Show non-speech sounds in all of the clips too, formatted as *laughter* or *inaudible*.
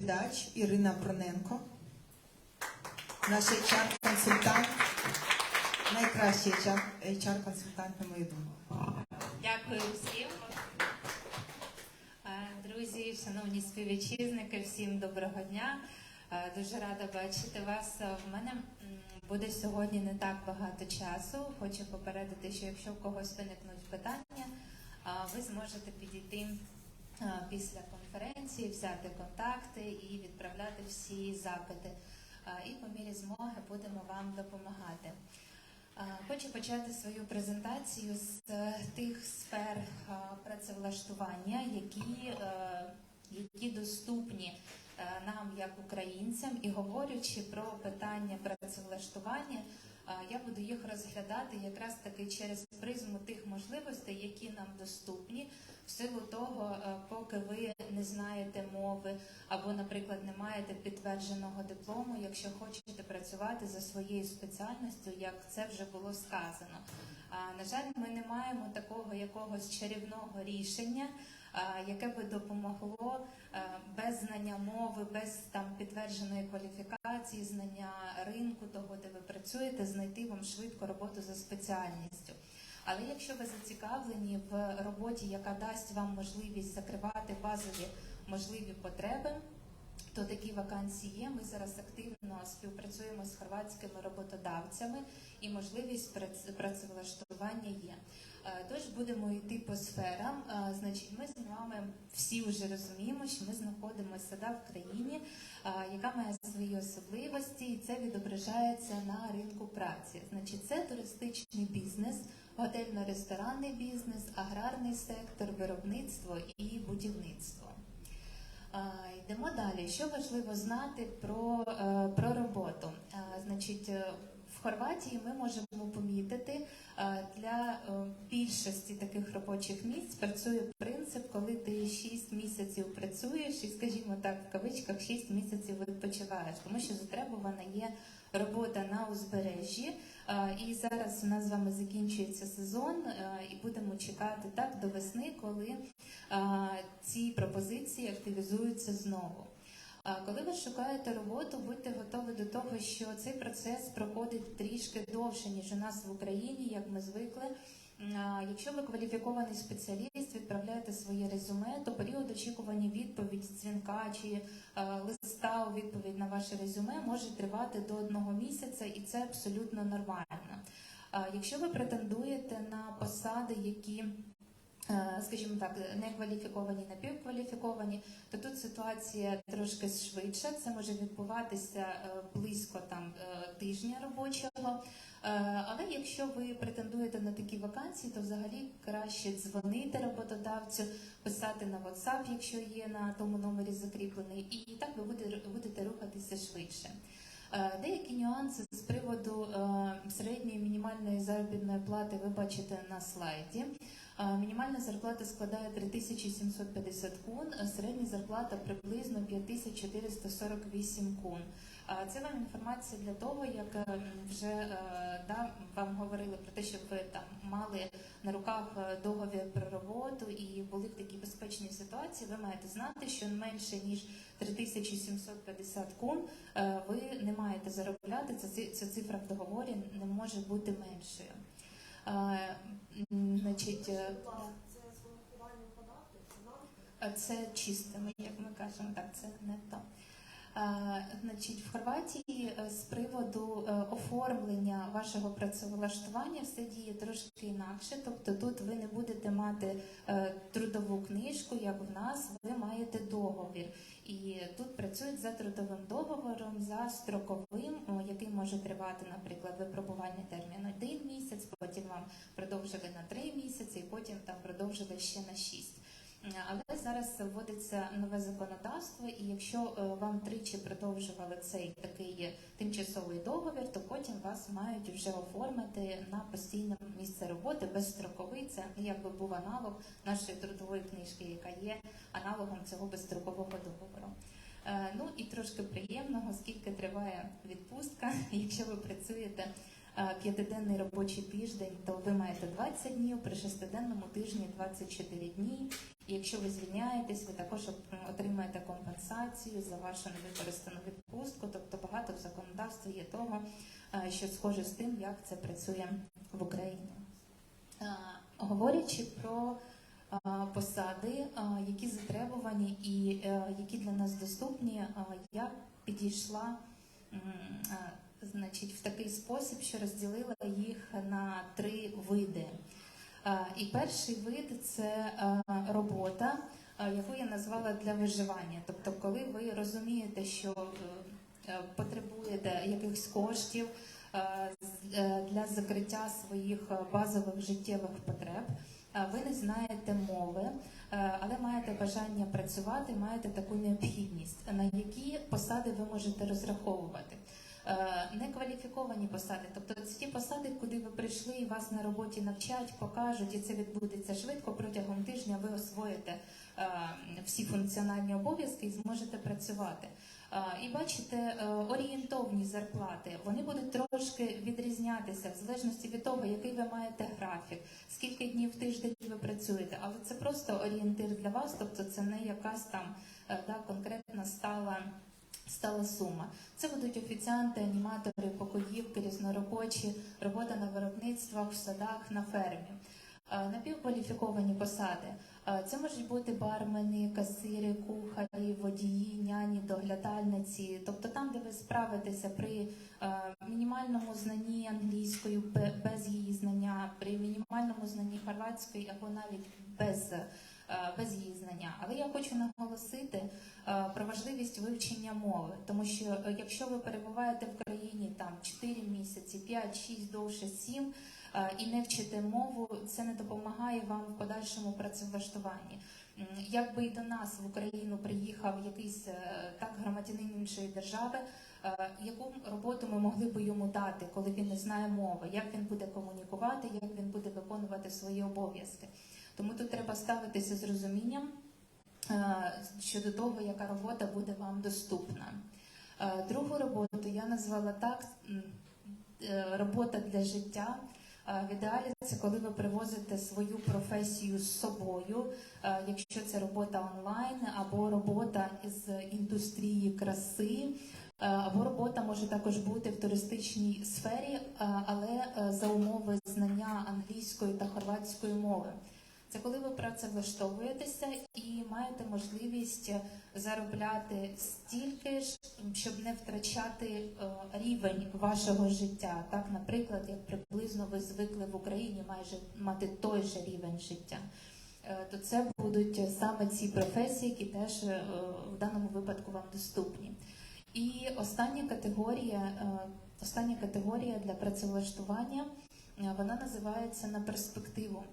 доповідач Ірина Проненко, наш HR-консультант, найкращий HR-консультант, на мою думку. Дякую всім. Е, Друзі, шановні співвітчизники, всім доброго дня. Е, Дуже рада бачити вас. Е, В мене буде сьогодні не так багато часу. Хочу попередити, що якщо в когось виникнуть питання, ви зможете підійти після конференції, взяти контакти і відправляти всі запити. Е, І по мірі змоги будемо вам допомагати. Е, Хочу почати свою презентацію з е, тих сфер е, працевлаштування, які, е, які доступні е, нам як українцям, і говорячи про питання працевлаштування, е, я буду їх розглядати якраз таки через призму тих можливостей, які нам доступні, в силу того, е, поки ви не знаєте мови або, наприклад, не маєте підтвердженого диплому, якщо хочете працювати за своєю спеціальністю, як це вже було сказано. На жаль, ми не маємо такого якогось чарівного рішення, яке би допомогло без знання мови, без там підтвердженої кваліфікації, знання ринку, того, де ви працюєте, знайти вам швидко роботу за спеціальністю. Але якщо ви зацікавлені в роботі, яка дасть вам можливість закривати базові можливі потреби, то такі вакансії є. Ми зараз активно співпрацюємо з хорватськими роботодавцями і можливість прац- працевлаштування є. Е, Тож будемо йти по сферам. Е, Значить, ми з вами всі вже розуміємо, що ми знаходимося да, в країні, е, яка має свої особливості, і це відображається на ринку праці. Значить, це туристичний бізнес, готельно-ресторанний бізнес, аграрний сектор, виробництво і будівництво. Йдемо далі. Що важливо знати про, про роботу? Значить, Хорватії ми можемо помітити е, для е, більшості таких робочих місць працює принцип, коли ти 6 місяців працюєш і, скажімо так, в кавичках 6 місяців відпочиваєш, тому що затребувана є робота на узбережжі. Е, І зараз у нас з вами закінчується сезон, і будемо чекати так до весни, коли ці пропозиції активізуються знову. Коли ви шукаєте роботу, будьте готові до того, що цей процес проходить трішки довше, ніж у нас в Україні, як ми звикли. Якщо ви кваліфікований спеціаліст, відправляєте своє резюме, то період очікування відповідь, дзвінка чи е, листа у відповідь на ваше резюме може тривати до одного місяця, і це абсолютно нормально. Якщо ви претендуєте на посади, які Скажімо так, не кваліфіковані, напівкваліфіковані, то тут ситуація трошки швидша. Це може відбуватися е, близько там е, тижня робочого. Е, Але якщо ви претендуєте на такі вакансії, то взагалі краще дзвонити роботодавцю, писати на WhatsApp, якщо є на тому номері закріплений, і так ви будете, рухатися швидше. Е, Деякі нюанси з приводу е, середньої мінімальної заробітної плати ви бачите на слайді. Е, Мінімальна зарплата складає 3750 кун, середня зарплата приблизно 5448 кун. Е, Це вам інформація для того, як е, вже е, да, вам говорили про те, щоб ви там мали на руках е, договір про роботу і були в такій безпечній ситуації. Ви маєте знати, що менше ніж 3750 кун е, ви не маєте заробляти. Ця цифра в договорі не може бути меншою. Е, Значить, е, Це чистими, як ми кажемо, так це не то. А, Значить, в Хорватії е, з приводу е, оформлення вашого працевлаштування все діє трошки інакше. Тобто тут ви не будете мати е, трудову книжку, як в нас, ви маєте договір. І тут працюють за трудовим договором, за строковим, який може тривати, наприклад, випробування термін один місяць, потім вам продовжили на три місяці, і потім там продовжили ще на шість. Але зараз вводиться нове законодавство, і якщо е, вам тричі продовжували цей такий тимчасовий договір, то потім вас мають вже оформити на постійне місце роботи безстроковий. Це якби був аналог нашої трудової книжки, яка є аналогом цього безстрокового договору. Е, Ну і трошки приємного, скільки триває відпустка, *laughs* якщо ви працюєте е, п'ятиденний робочий тиждень, то ви маєте 20 днів, при шестиденному тижні 24 дні. І якщо ви звільняєтесь, ви також отримаєте компенсацію за вашу невикористану відпустку. Тобто багато в законодавстві є того, е, що схоже з тим, як це працює в Україні. Е, Говорячи про е, посади, які затребувані і які для нас доступні, я підійшла значить, в такий спосіб, що розділила їх на три види. Е, І перший вид це е, робота, е, яку я назвала для виживання. Тобто, коли ви розумієте, що потребуєте якихось коштів для закриття своїх базових життєвих потреб, ви не знаєте мови, але маєте бажання працювати, маєте таку необхідність, на які посади ви можете розраховувати. Е, Некваліфіковані посади, тобто це ті посади, куди ви прийшли і вас на роботі навчать, покажуть, і це відбудеться швидко. Протягом тижня ви освоїте е, всі функціональні обов'язки і зможете працювати. Е, І бачите, орієнтовні зарплати вони будуть трошки відрізнятися в залежності від того, який ви маєте графік, скільки днів в тиждень ви працюєте. Але це просто орієнтир для вас, тобто це не якась там да, конкретна стала. Стала сума. Це будуть офіціанти, аніматори, покоївки, різноробочі, робота на виробництвах, в садах, на фермі. Е, Напівкваліфіковані посади. Е, Це можуть бути бармени, касири, кухарі, водії, няні, доглядальниці. Тобто там, де ви справитеся при е, мінімальному знанні англійської, бе- без її знання, при мінімальному знанні хорватської або навіть без, е, без її знання. Але я хочу наголосити е, про важливість вивчення мови, тому що е, якщо ви перебуваєте в країні там 4 місяці, 5, 6, довше 7, е, і не вчите мову, це не допомагає вам в подальшому працевлаштуванні. Якби і до нас в Україну приїхав якийсь так громадянин іншої держави, яку роботу ми могли би йому дати, коли він не знає мови, як він буде комунікувати, як він буде виконувати свої обов'язки. Тому тут треба ставитися з розумінням е, щодо того, яка робота буде вам доступна. Е, Другу роботу я назвала так е, робота для життя. В ідеалі це коли ви привозите свою професію з собою, якщо це робота онлайн або робота з індустрії краси, або робота може також бути в туристичній сфері, але за умови знання англійської та хорватської мови. Це коли ви працевлаштовуєтеся і маєте можливість заробляти стільки ж, щоб не втрачати е, рівень вашого життя. Так, наприклад, як приблизно ви звикли в Україні майже мати той же рівень життя. Е, То це будуть саме ці професії, які теж е, в даному випадку вам доступні. І остання категорія, остання категорія для працевлаштування вона називається на перспективу.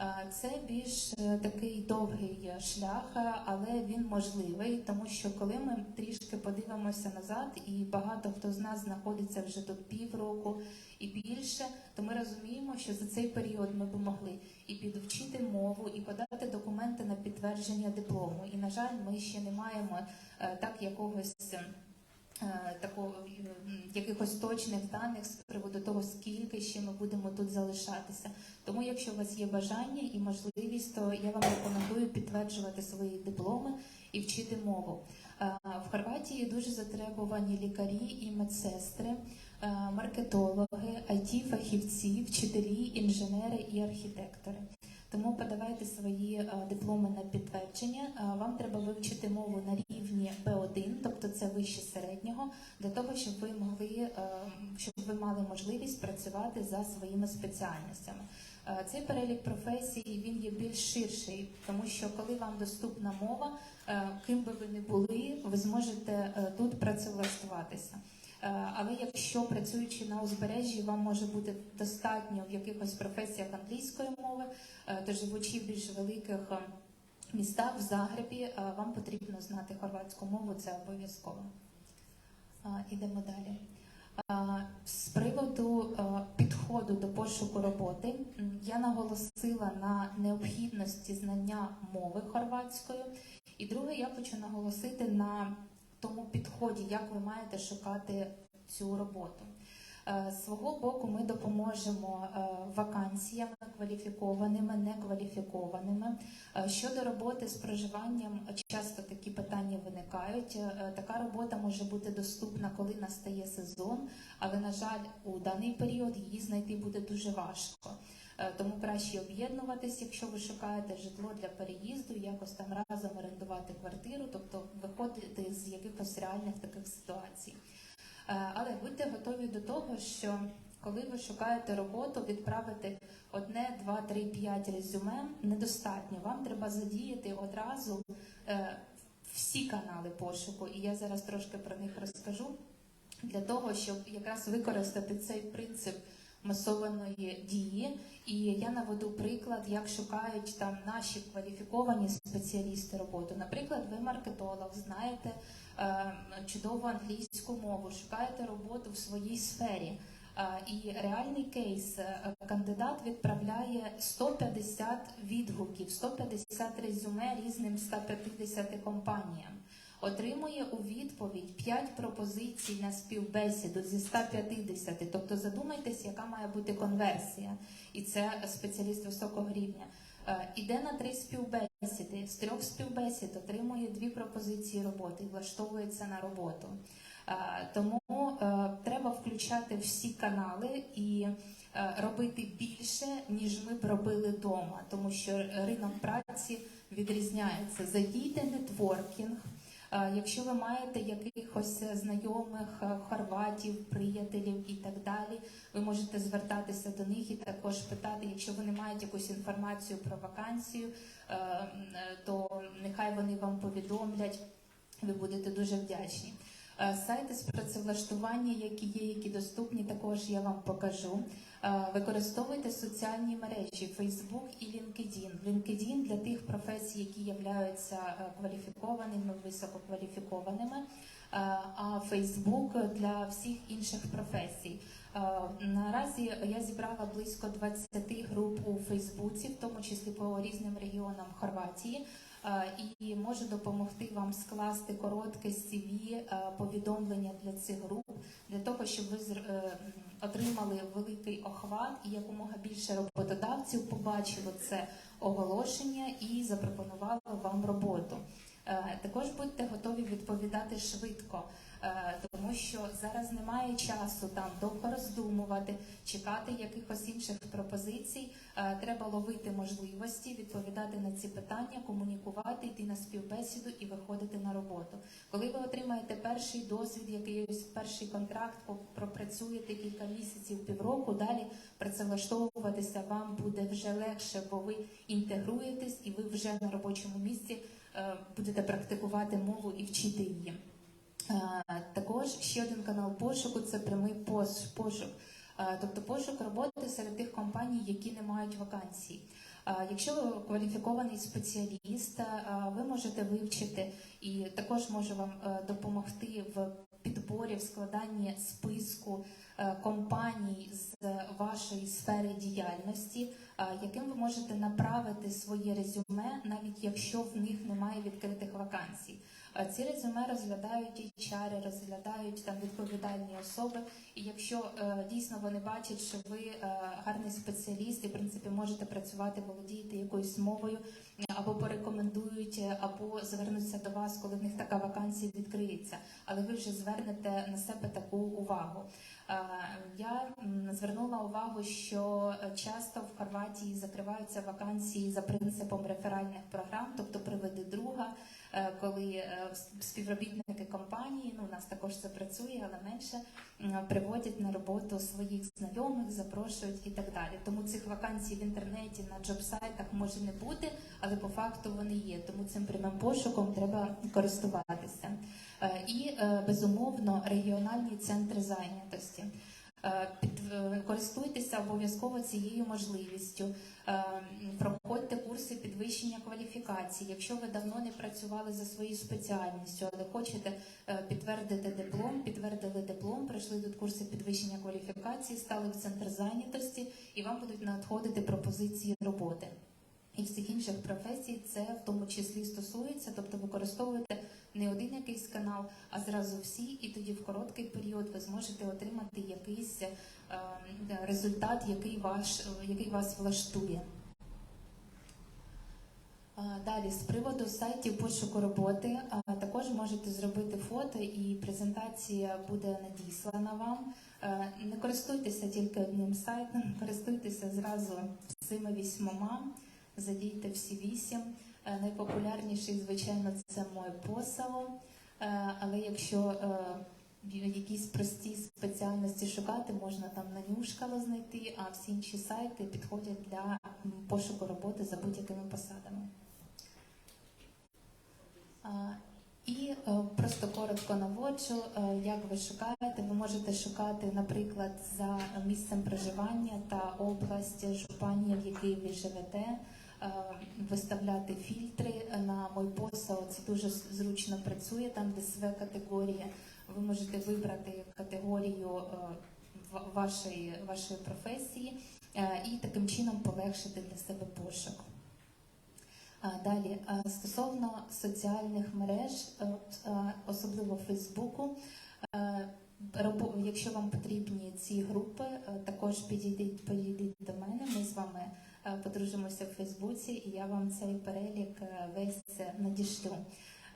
Е, Це більш е, такий довгий шлях, е, але він можливий, тому що коли ми трішки подивимося назад, і багато хто з нас знаходиться вже тут півроку і більше, то ми розуміємо, що за цей період ми б могли і підвчити мову, і подати документи на підтвердження диплому. І на жаль, ми ще не маємо так якогось. Такого якихось точних даних з приводу того, скільки ще ми будемо тут залишатися. Тому, якщо у вас є бажання і можливість, то я вам рекомендую підтверджувати свої дипломи і вчити мову. Е, В Хорватії дуже затребувані лікарі і медсестри, е, маркетологи, it фахівці вчителі, інженери і архітектори. Тому подавайте свої е, дипломи на підтвердження. Е, Вам треба вивчити мову на рівні B1, тобто це вище середнього, для того, щоб ви могли, е, щоб ви мали можливість працювати за своїми спеціальностями. Цей перелік професій він є більш ширший, тому що коли вам доступна мова, ким би ви не були, ви зможете тут працевлаштуватися. Е, Але якщо працюючи на узбережжі, вам може бути достатньо в якихось професіях англійської мови, е, то живучи в більш великих е, містах в Загребі, вам потрібно знати хорватську мову, це обов'язково. Ідемо далі. З приводу підходу до пошуку роботи я наголосила на необхідності знання мови хорватської. І друге, я хочу наголосити на тому підході, як ви маєте шукати цю роботу. Е, свого боку, ми допоможемо е, вакансіями, кваліфікованими, некваліфікованими. Е, Щодо роботи з проживанням, часто такі питання виникають. Така робота може бути доступна, коли настає сезон, але на жаль, у даний період її знайти буде дуже важко. Е, Тому краще об'єднуватись, якщо ви шукаєте житло для переїзду, якось там разом орендувати квартиру, тобто виходити з якихось реальних таких ситуацій. Е, Але будьте готові до того, що коли ви шукаєте роботу, відправити одне, два, три, п'ять резюме недостатньо. Вам треба задіяти одразу е, всі канали пошуку, і я зараз трошки про них розкажу для того, щоб якраз використати цей принцип масованої дії. І я наведу приклад, як шукають там наші кваліфіковані спеціалісти роботу. Наприклад, ви маркетолог, знаєте е, чудову англійську мову, шукаєте роботу в своїй сфері. Е, І реальний кейс е, кандидат відправляє 150 відгуків, 150 резюме різним 150 компаніям. Отримує у відповідь 5 пропозицій на співбесіду зі 150. Тобто задумайтесь, яка має бути конверсія, і це спеціаліст високого рівня. Е, Іде на три співбесіди. З трьох співбесід отримує дві пропозиції роботи і влаштовується на роботу. Е, Тому е, треба включати всі канали і робити більше, ніж ми б робили вдома, тому що ринок праці відрізняється. Задійте нетворкінг. Е, Якщо ви маєте якихось знайомих е, хорватів, приятелів і так далі, ви можете звертатися до них і також питати, якщо вони мають якусь інформацію про вакансію, е, е, то нехай вони вам повідомлять. Ви будете дуже вдячні. Е, Сайти з працевлаштування, які є, які доступні, також я вам покажу. Е, Використовуйте соціальні мережі Facebook і LinkedIn. LinkedIn для тих професій, які являються е, кваліфікованими, висококваліфікованими, е, а Facebook для всіх інших професій. Наразі я зібрала близько 20 груп у Фейсбуці, в тому числі по різним регіонам Хорватії. Е, і може допомогти вам скласти коротке CV, е, повідомлення для цих груп, для того, щоб ви е, отримали великий охват і якомога більше роботодавців побачило це оголошення і запропонувало вам роботу. Також будьте готові відповідати швидко, тому що зараз немає часу там довго роздумувати, чекати якихось інших пропозицій. Е, Треба ловити можливості, відповідати на ці питання, комунікувати, йти на співбесіду і виходити на роботу. Коли ви отримаєте перший досвід, якийсь перший контракт, пропрацюєте кілька місяців, півроку, далі працевлаштовуватися вам буде вже легше, бо ви інтегруєтесь і ви вже на робочому місці е, будете практикувати мову і вчити її. Е, Також ще один канал пошуку це прямий пошук. Е, Тобто пошук роботи серед тих компаній, які не мають вакансій. Е, Якщо ви кваліфікований спеціаліст, ви можете вивчити і також можу вам допомогти в підборі, в складанні списку компаній з вашої сфери діяльності, яким ви можете направити своє резюме, навіть якщо в них немає відкритих вакансій. Ці резюме розглядають HR, розглядають там відповідальні особи. І якщо е, дійсно вони бачать, що ви е, гарний спеціаліст і в принципі можете працювати, володієте якоюсь мовою, або порекомендують, е, або звернуться до вас, коли в них така вакансія відкриється, але ви вже звернете на себе таку увагу. Е, Я звернула увагу, що е, часто в Хорватії закриваються вакансії за принципом реферальних програм, тобто приведи друга, коли співробітники компанії, ну у нас також це працює, але менше приводять на роботу своїх знайомих, запрошують і так далі. Тому цих вакансій в інтернеті на джоб-сайтах може не бути, але по факту вони є. Тому цим прямим пошуком треба користуватися. Е, І е, безумовно регіональні центри зайнятості. Е, користуйтеся обов'язково цією можливістю. Проходьте курси підвищення кваліфікації. Якщо ви давно не працювали за своєю спеціальністю, але хочете підтвердити диплом, підтвердили диплом, пройшли тут курси підвищення кваліфікації, стали в центр зайнятості, і вам будуть надходити пропозиції роботи. І всіх інших професій це в тому числі стосується, тобто використовуєте не один якийсь канал, а зразу всі, і тоді в короткий період ви зможете отримати якийсь е, результат, який ваш який вас влаштує. Далі з приводу сайтів пошуку роботи також можете зробити фото і презентація буде надіслана вам. Е, Не користуйтеся тільки одним сайтом, *laughs* користуйтеся зразу всіми вісьмома, задійте всі вісім. Е, Найпопулярніший, звичайно, це моє посало. Е, Але якщо е, якісь прості спеціальності шукати, можна там на нюшкало знайти, а всі інші сайти підходять для пошуку роботи за будь-якими посадами. І просто коротко наводжу, як ви шукаєте. Ви можете шукати, наприклад, за місцем проживання та область жупанія, в якій ви живете, виставляти фільтри на мой посол. Це дуже зручно працює там, де СВ категорія. Ви можете вибрати категорію е, вашої, вашої професії е, і таким чином полегшити для себе пошук. Далі стосовно соціальних мереж, е, особливо Фейсбуку, е, якщо вам потрібні ці групи, е, також підійдіть, підійдіть до мене. Ми з вами е, подружимося в Фейсбуці, і я вам цей перелік е, весь е, надішлю.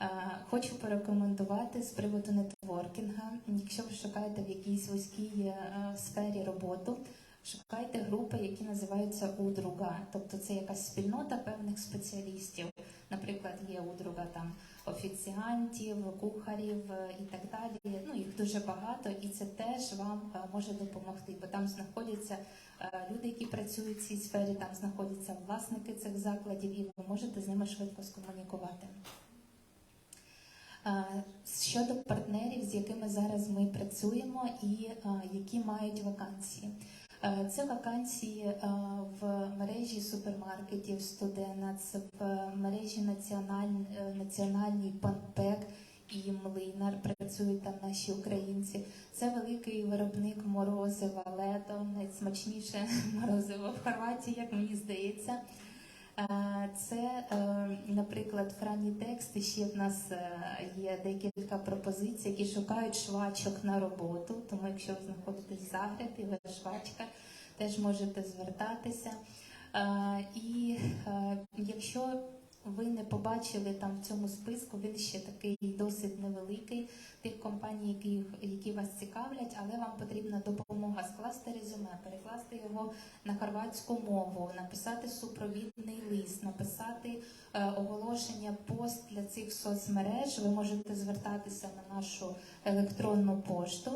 Е, Хочу порекомендувати з приводу нетворкінга. Якщо ви шукаєте в якійсь вузькій е, сфері роботу, Шукайте групи, які називаються удруга, тобто це якась спільнота певних спеціалістів. Наприклад, є удруга там офіціантів, кухарів е, і так далі. Ну їх дуже багато, і це теж вам е, може допомогти, бо там знаходяться е, люди, які працюють в цій сфері, там знаходяться власники цих закладів, і ви можете з ними швидко скомунікувати. Щодо партнерів, з якими зараз ми працюємо і які мають вакансії. Е, Це вакансії е, в мережі супермаркетів Студенац, в мережі національ- національний Панпек і Млинар. Працюють там наші українці. Це великий виробник морозива лето, найсмачніше *laughs* морозиво в Хорватії, як мені здається. Це, е, наприклад, Франі Текст. і Ще в нас е, є декілька пропозицій, які шукають швачок на роботу. Тому, якщо ви знаходитесь в Загребі, ви швачка, теж можете звертатися. І е, якщо ви не побачили там в цьому списку, він ще такий досить невеликий тих компаній, які, які вас цікавлять, але вам потрібна допомога скласти резюме, перекласти його на хорватську мову, написати супровідний лист, написати е, оголошення, пост для цих соцмереж. Ви можете звертатися на нашу електронну пошту.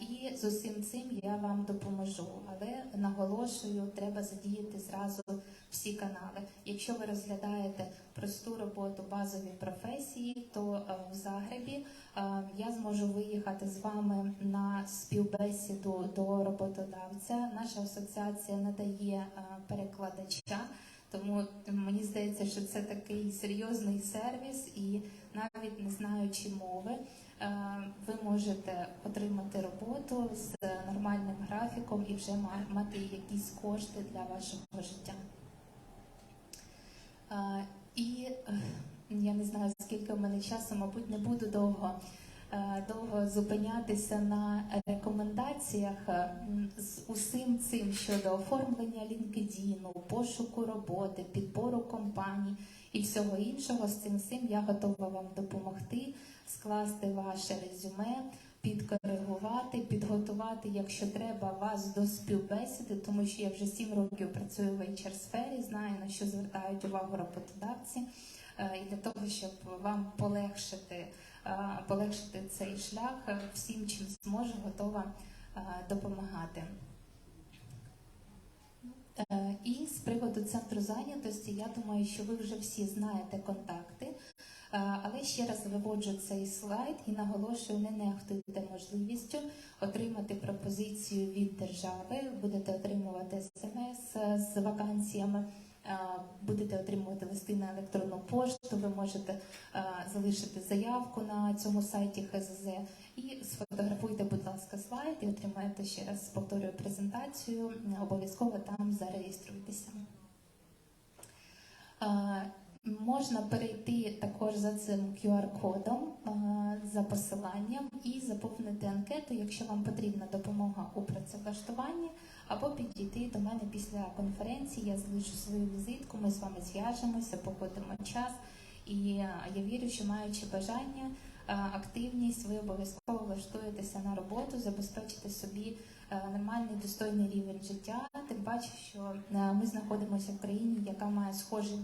І з усім цим я вам допоможу. Але наголошую, треба задіяти зразу всі канали. Якщо ви розглядаєте просту роботу базові професії, то е, в Загребі е, я зможу виїхати з вами на співбесіду до роботодавця. Наша асоціація надає е, перекладача. Тому мені здається, що це такий серйозний сервіс, і навіть не знаючи мови, ви можете отримати роботу з нормальним графіком і вже мати якісь кошти для вашого життя. Е, І е, я не знаю, скільки в мене часу, мабуть, не буду довго, е, довго зупинятися на рекомендаціях Е, з усім цим щодо оформлення LinkedIn, пошуку роботи, підбору компаній і всього іншого. З цим всім я готова вам допомогти скласти ваше резюме, підкоригувати, підготувати, якщо треба, вас до співбесіди, тому що я вже сім років працюю в HR сфері, знаю на що звертають увагу роботодавці. Е, І для того, щоб вам полегшити, е, полегшити цей шлях, всім чим зможу, готова е, допомагати. І з приводу центру зайнятості, я думаю, що ви вже всі знаєте контакти. Е, Але ще раз виводжу цей слайд і наголошую, не нехтуйте можливістю отримати пропозицію від держави. Будете отримувати смс з вакансіями, е, будете отримувати листи на електронну пошту. Ви можете е, залишити заявку на цьому сайті ХЗЗ і сфотографуйте, будь ласка, слайд і отримаєте ще раз повторюю презентацію. Обов'язково там зареєструйтеся. Можна перейти також за цим QR-кодом е, за посиланням і заповнити анкету, якщо вам потрібна допомога у працевлаштуванні, або підійти до мене після конференції. Я залишу свою візитку, ми з вами зв'яжемося, погодимо час. І я вірю, що маючи бажання, е, активність, ви обов'язково влаштуєтеся на роботу, забезпечите собі нормальний достойний рівень життя. Тим паче, що е, ми знаходимося в країні, яка має схожий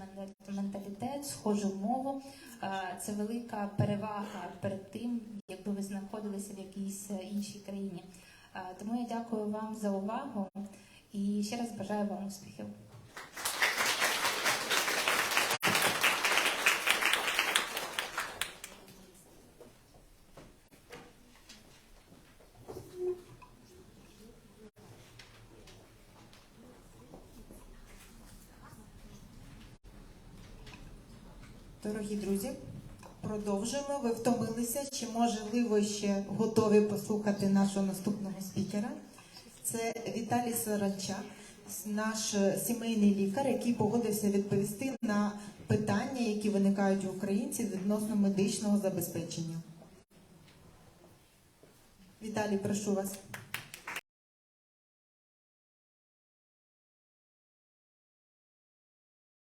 менталітет, схожу мову. Е, Це велика перевага перед тим, якби ви знаходилися в якійсь е, іншій країні. Е, Тому я дякую вам за увагу і ще раз бажаю вам успіхів. Дорогі друзі, продовжуємо. Ви втомилися, чи можливо ще готові послухати нашого наступного спікера? Це Віталій Саранчак, наш сімейний лікар, який погодився відповісти на питання, які виникають у українців відносно медичного забезпечення. Віталій, прошу вас.